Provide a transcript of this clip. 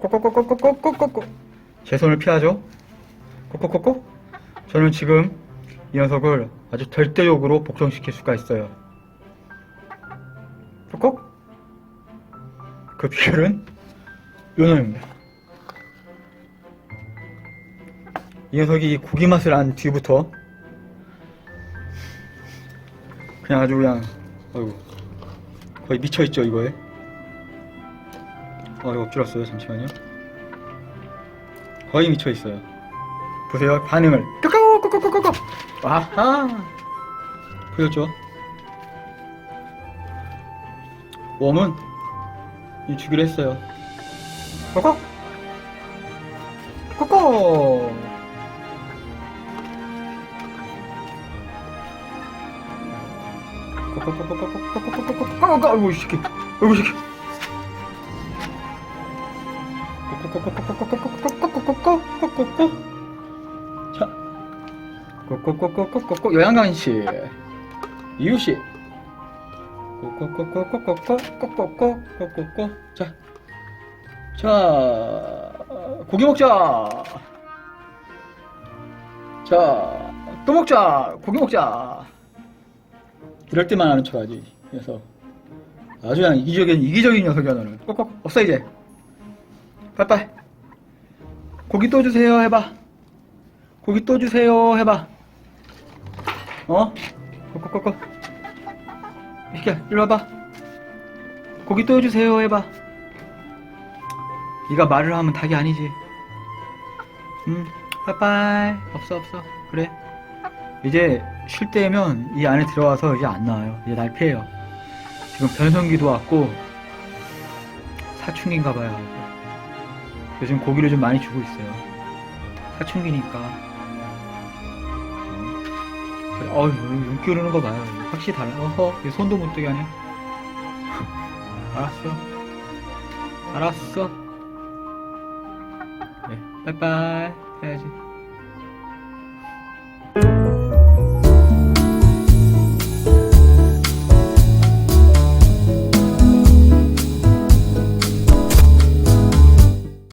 꼬꼬꼬꼬꼬꼬꼬꼬꼬 제 손을 피하죠 꼬꼬꼬꼬 저는 지금 이 녀석을 아주 절대적으로 복종시킬 수가 있어요 꼬꼬 그 비결은 요놈입니다 이 녀석이 고기 맛을 안 뒤부터 그냥 아주 그냥 어이구 거의 미쳐 있죠 이거에 어 이거 엎질렀어요 잠시만요 거의 미쳐있어요 보세요 반응을 끄끄 끄끄끄끄 아하 보였죠 웜은 이 주기로 했어요 아이고 이 새끼 꼬꼬꼬꼬꼬꼬꼬꼬꼬꼬꼬꼬꼬꼬 자 꼬꼬꼬꼬꼬꼬꼬 요양간씨 이유씨 꼬꼬꼬꼬꼬꼬꼬꼬꼬꼬꼬꼬 자 자, 고기 먹자. 자, 또 먹자. 고기 먹자. 이럴 때만 하는 척하지. 그래서 아주 그냥 이기적인 이기적인 녀석이야 너는. 꼭꼭 없어 이제. 빨빨. 고기 또 주세요 해봐. 고기 또 주세요 해봐. 어? 꼭꼭꼭꼭. 이렇게 이리 와봐. 고기 또 주세요 해봐. 네가 말을 하면 닭이 아니지. 음, 빠빠이. 없어, 없어. 그래. 이제 쉴 때면 이 안에 들어와서 이제 안 나와요. 이제 날 피해요. 지금 변성기도 왔고, 사춘기인가 봐요. 요즘 고기를 좀 많이 주고 있어요. 사춘기니까. 어휴, 윤기 흐르는 거 봐요. 확실히 달라. 어허, 얘 손도 못 뜨게 하네. 알았어. 알았어. 네, 빠이빠이 해야지.